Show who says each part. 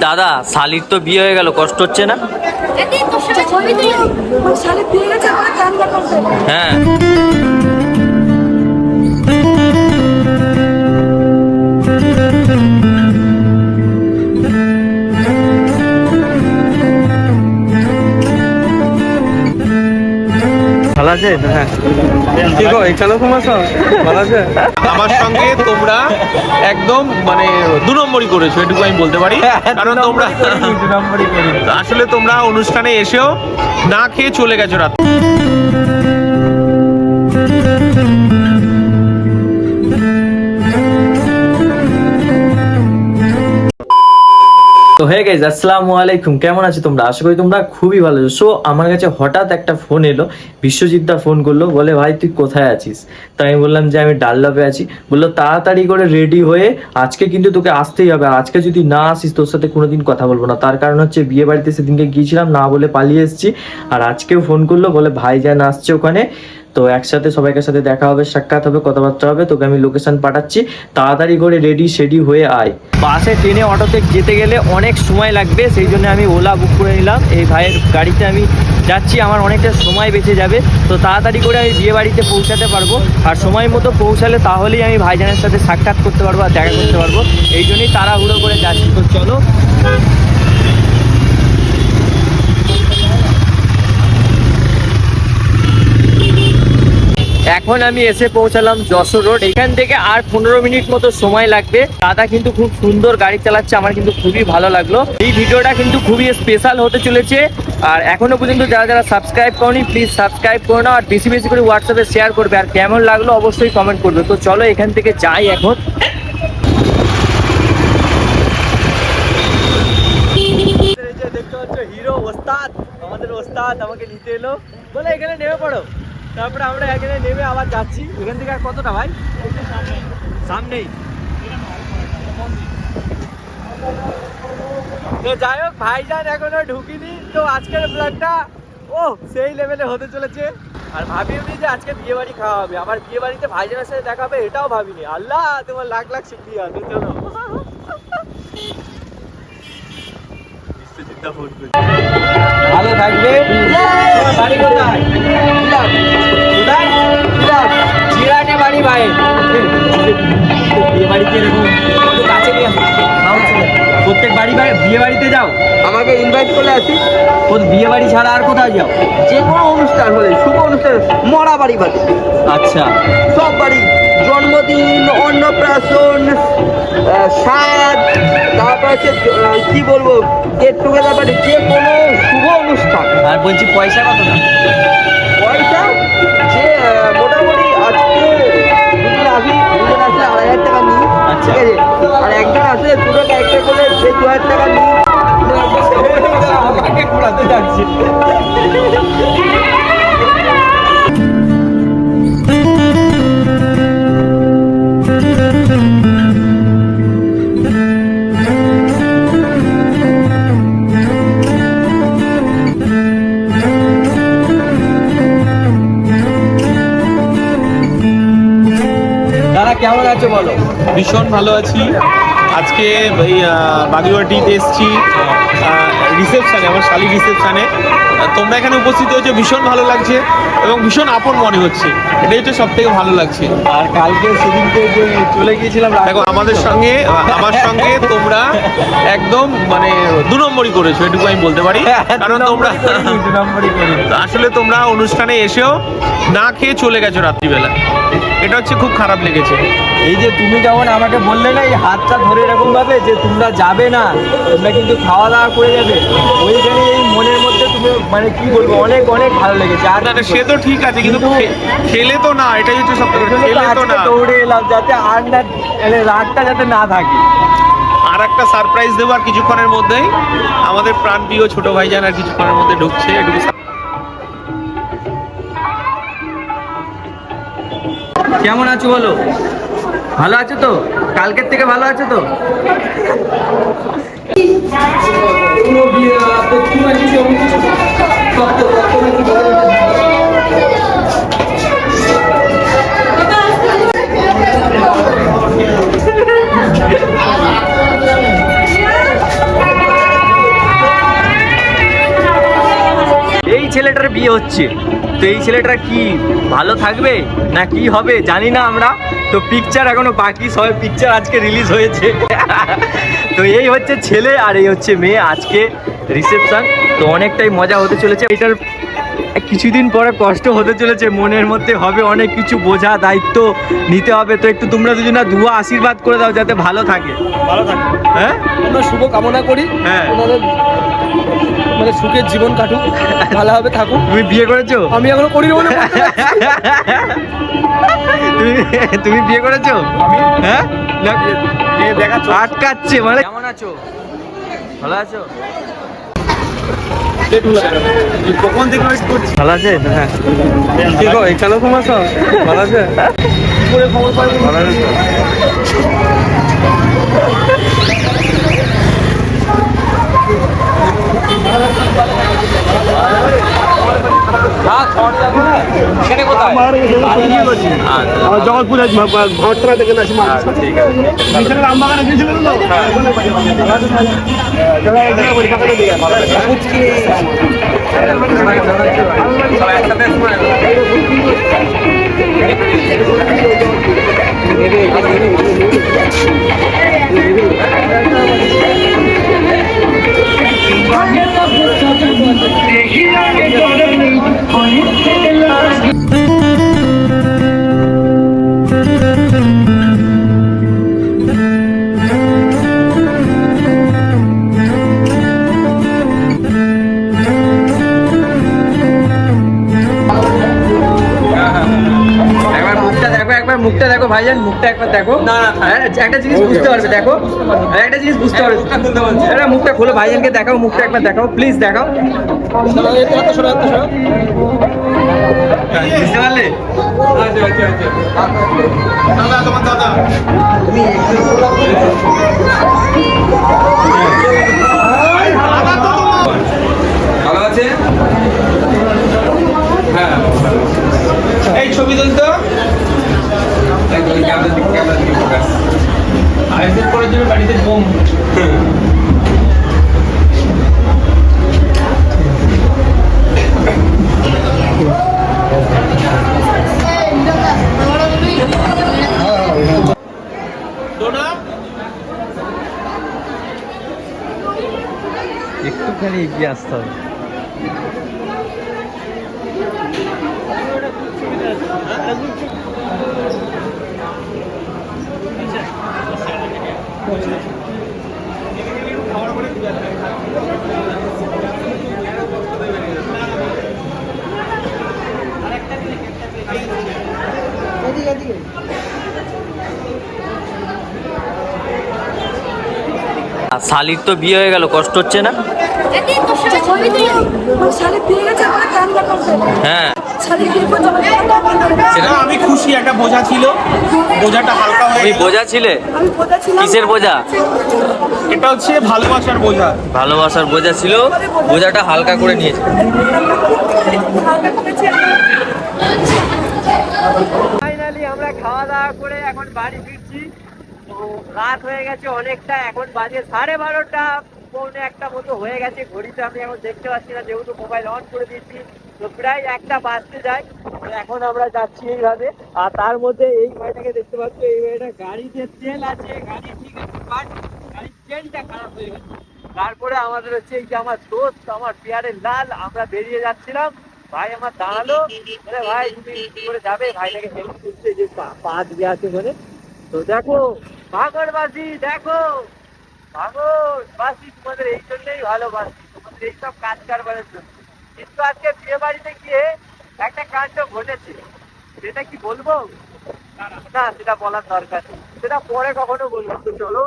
Speaker 1: দাদা শালির তো বিয়ে হয়ে গেল কষ্ট হচ্ছে না? হ্যাঁ। ভালো আছে হ্যাঁ। কি গো এখানে তোমার ভালো আছে
Speaker 2: আমার সঙ্গে তোমরা একদম মানে দু নম্বরই করেছ এটুকু আমি বলতে পারি। কারণ তোমরা আসলে তোমরা অনুষ্ঠানে এসেও না খেয়ে চলে গেছো রাত
Speaker 1: হয়ে গেছে আসসালামু আলাইকুম। কেমন আছো তোমরা? আশা করি তোমরা খুবই ভালো সো আমার কাছে হঠাৎ একটা ফোন এলো। বিশ্বজিৎ দা ফোন করল। বলে, ভাই, তুই কোথায় আছিস? তো আমি বললাম যে, আমি ডাল্লাপে আছি। বলল, তাড়াতাড়ি করে রেডি হয়ে আজকে কিন্তু তোকে আসতেই হবে। আজকে যদি না আসিস, তোর সাথে কোনোদিন কথা বলব না। তার কারণ হচ্ছে, বিয়ে বাড়িতে সেদিনকে গিয়েছিলাম, না বলে পালিয়ে এসেছি। আর আজকেও ফোন করল। বলে ভাইজান আসছে ওখানে। তো একসাথে সবাইকার সাথে দেখা হবে, সাক্ষাৎ হবে, কথাবার্তা হবে। তোকে আমি লোকেশন পাঠাচ্ছি। তাড়াতাড়ি করে রেডি সেডি হয়ে আয়। বাসে, ট্রেনে, অটোতে যেতে গেলে অনেক সময় লাগবে, সেই জন্য আমি ওলা বুক করে নিলাম। এই ভাইয়ের গাড়িতে আমি যাচ্ছি, আমার অনেকটা সময় বেঁচে যাবে। তো তাড়াতাড়ি করে আমি বিয়ে বাড়িতে পৌঁছাতে পারব। আর সময় মতো পৌঁছালে তাহলেই আমি ভাইজানের সাথে সাক্ষাৎ করতে পারব আর দেখা করতে পারব। এই জন্যই তাড়াহুড়ো করে যাচ্ছি। তো চলো। এখন আমি এসে পৌঁছালাম যশোর রোড। এখান থেকে আর পনেরো মিনিট মতো সময় লাগবে। দাদা কিন্তু খুব সুন্দর গাড়ি চালাচ্ছে, আমার কিন্তু খুবই ভালো লাগল। এই ভিডিওটা কিন্তু খুবই স্পেশাল হতে চলেছে। আর এখনও পর্যন্ত যারা যারা সাবস্ক্রাইব করনি প্লিজ সাবস্ক্রাইব করে নাও। আর বেশি বেশি করে হোয়াটসঅ্যাপে শেয়ার করবে। আর কেমন লাগল অবশ্যই কমেন্ট করবে। তো চলো এখান থেকে যাই এখন। দেখতে পাচ্ছ হিরো ওস্তাদ। আমাদের ওস্তাদ আমাকে নিতে এলো। বলে, এখানে নেমে পড়ো। তারপরে আমরা এখানে নেমে আবার যাচ্ছি। এখান থেকে আর কতটা ভাই? সামনেই। তো যাই হোক, ভাইজান এখনও ঢুকিনি, তো আজকের ব্লগটা ও, সেই লেভেলে হতে চলেছে। আর ভাবিনি যে আজকে বিয়ে বাড়ি খাওয়া হবে। আমার বিয়ে বাড়িতে ভাইজানের সাথে দেখা হবে, এটাও ভাবিনি। আল্লাহ, তোমার লাখ লাখ শুক্রিয়া তো চলো ভালো থাকবে। বাড়ি কোথায়? জিরাটে বাড়ি ভাই। বিয়ে বাড়িতে এরকম? কাছে নিয়ে। প্রত্যেক বাড়ি বিয়ে বাড়িতে যাও।
Speaker 3: আমাকে ইনভাইট করলে আসি।
Speaker 1: ও বিয়ে বাড়ি ছাড়া আর কোথায় যাও?
Speaker 3: যে কোনো অনুষ্ঠান হলে শুভ অনুষ্ঠান মরা বাড়ি বাড়ি।
Speaker 1: আচ্ছা।
Speaker 3: সব বাড়ি জন্মদিন অন্নপ্রাশন সাদ তারপর হচ্ছে কি বলব গেট টুগেদার বাড়ি যে কোনো শুভ অনুষ্ঠান।
Speaker 1: আর বলছি পয়সা কত না
Speaker 3: পয়সা? যে মোটামুটি আজকে দুজন আসি দুজন আসলে আড়াই হাজার টাকা নিই
Speaker 1: আচ্ছা।
Speaker 3: ঠিক আছে? আর একজন আসলে দুটো ক্যারেক্টার করলে সে দু হাজার টাকা নিই।
Speaker 1: কেমন আছো বলো?
Speaker 2: ভীষণ ভালো আছি। আজকে এই আহ, বাগুইয়াটিতে এসেছি। রিসেপশানে আমার শালি রিসেপশানে তোমরা এখানে উপস্থিত হয়েছে ভীষণ ভালো লাগছে এবং ভীষণ আপন মনে হচ্ছে। এটাই হচ্ছে সব থেকে ভালো লাগছে।
Speaker 1: আর কালকে সেদিনকে যে চলে গিয়েছিলাম
Speaker 2: দেখো আমাদের সঙ্গে আমার সঙ্গে তোমরা একদম মানে দু নম্বরই করেছ এটুকু আমি বলতে পারি। কারণ তোমরা আসলে তোমরা অনুষ্ঠানে এসেও না খেয়ে চলে গেছো রাত্রিবেলা। এটা হচ্ছে খুব খারাপ লেগেছে।
Speaker 1: এই যে তুমি যেমন আমাকে বললে না এই হাতটা ধরে এরকম ভাবে যে তোমরা যাবে না তোমরা কিন্তু খাওয়া দাওয়া করে যাবে ওইখানে এই মনের মধ্যে তুমি মানে কি বলব অনেক অনেক ভালো লেগেছে। আর
Speaker 2: সে তো ঠিক আছে কিন্তু খেলে তো না এটাই হচ্ছে সব খেলে তো না।
Speaker 1: দৌড়ে এলাম যাতে আর না মানে রাগটা যাতে না থাকে।
Speaker 2: আর একটা সারপ্রাইজ দেবো আর কিছুক্ষণের মধ্যেই আমাদের প্রাণ প্রিয় ছোট ভাইজান আর কিছুক্ষণের মধ্যে ঢুকছে এটুকু
Speaker 1: কেমন আছো বলো? ভালো আছো তো? কালকের থেকে ভালো আছো তো? এই ছেলেটার বিয়ে হচ্ছে। তো এই ছেলেটা কি ভালো থাকবে না কি হবে জানি না আমরা। তো পিকচার এখনও বাকি সবাই পিকচার আজকে রিলিজ হয়েছে। তো এই হচ্ছে ছেলে আর এই হচ্ছে মেয়ে আজকে রিসেপশন তো অনেকটাই মজা হতে চলেছে। এটার কিছুদিন পরে কষ্ট হতে চলেছে মনের মধ্যে হবে অনেক কিছু বোঝা দায়িত্ব নিতে হবে। তো একটু তোমরা দুজনা দুয়া আশীর্বাদ করে দাও যাতে ভালো থাকে।
Speaker 4: ভালো থাকে।
Speaker 1: হ্যাঁ?
Speaker 4: আমরা শুভ কামনা করি।
Speaker 1: হ্যাঁ।
Speaker 4: মানে সুখের জীবন কাটুক ভালোভাবে থাকুক।
Speaker 1: তুমি বিয়ে করেছ?
Speaker 4: আমি এখনও করি বলে
Speaker 1: তুমি তুমি বিয়ে করেছ? হ্যাঁ? না, আটকাচ্ছে মানে কেমন আছো? ভালো আছো?
Speaker 2: কখন থেকে ওয়েট করছি?
Speaker 1: ভালো আছে? হ্যাঁ।
Speaker 4: কি গো এখানে তোমার সব ভালো আছে?
Speaker 1: ভালো আছে তো?
Speaker 2: আমার জগৎপুর ঘরটা দেখে আসি
Speaker 1: আচ্ছা ঠিক
Speaker 2: গিয়েছিলেন তো
Speaker 1: একবার মুখটা দেখো ভাইজান মুখটা একবার দেখো। না একটা জিনিস বুঝতে পারবে দেখো। একটা জিনিস বুঝতে পারবে। একটা মুখটা খোলো ভাইজানকে দেখাও মুখটা একবার দেখাও প্লিজ দেখাও। বুঝতে পারলে?
Speaker 2: দাদা আইসেট করার জন্য বাড়িতে বোম সোনা
Speaker 1: একটুখানি এগিয়ে আসতে হবে আর শালির তো বিয়ে হয়ে গেল কষ্ট হচ্ছে না? হ্যাঁ।
Speaker 2: সেটা আমি খুশি একটা বোঝা ছিল। বোঝাটা হালকা হয়ে
Speaker 1: বোঝা ছিলে?
Speaker 5: বোঝা
Speaker 1: কিসের বোঝা?
Speaker 2: এটা হচ্ছে ভালোবাসার বোঝা।
Speaker 1: ভালোবাসার বোঝা ছিল বোঝাটা হালকা করে নিয়েছে।
Speaker 5: হালকা
Speaker 1: ফাইনালি আমরা খাওয়া দাওয়া করে এখন বাড়ি ফিরছি। তো রাত হয়ে গেছে অনেকটা এখন বাজে সাড়ে বারোটা। পৌনে একটা মতো হয়ে গেছে ঘড়িতে আমি এখন দেখতে পাচ্ছি না যেহেতু মোবাইল অন করে দিয়েছি। তো প্রায় একটা বাজতে যায়। এখন আমরা যাচ্ছি এইভাবে। আর তার মধ্যে এই ভাইটাকে দেখতে পাচ্ছ, এই ভাইটা গাড়িতে তেল আছে, গাড়ি ঠিক আছে বাট গাড়ির তেলটা খারাপ হয়ে গেছে। তারপরে আমাদের হচ্ছে এই যে আমার দোস্ত, আমার পেয়ারের লাল, আমরা বেরিয়ে যাচ্ছিলাম। ভাই আমার দাঁড়াল, বলে, ভাই, তুমি করে যাবে? ভাইটাকে হেল্প করছে যে পা- দিয়ে আছে বলে। তো দেখো, ভাগরবাসী, দেখো। তোমাদের এই জন্যই ভালোবাসি। তোমাদের এইসব কাজ কারবারের জন্য। কিন্তু আজকে বিয়ে বাড়িতে গিয়ে একটা কাণ্ড ঘটেছে। সেটা কি বলব? না সেটা বলার দরকার সেটা পরে কখনো বলব। চলো।